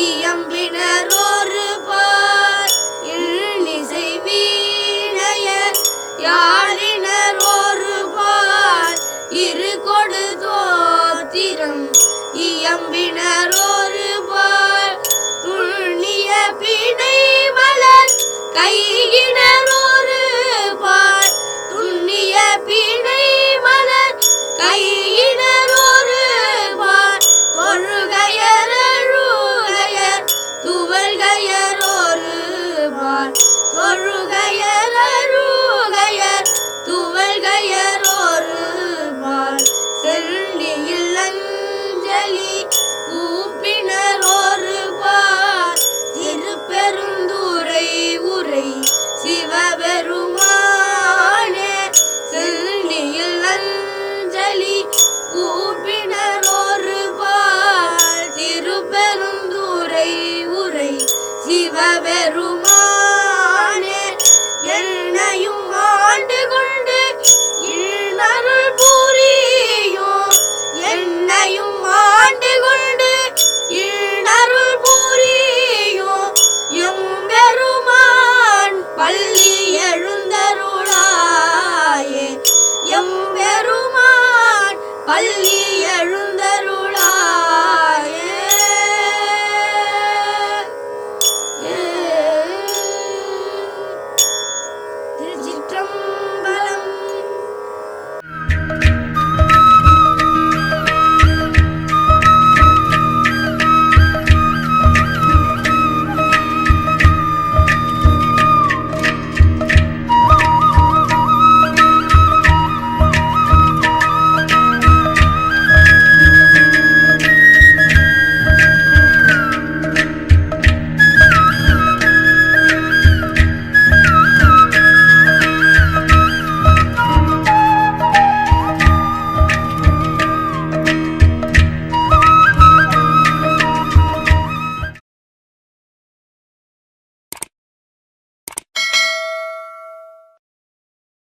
இயம்பினர் ஒரு பார் இசை வீணையர் யாழினர் ஒரு பார் இரு கொடு தோத்திரம் இயம்பினர் சிவபெருமானே என்னையும் ஆண்டு கொண்டு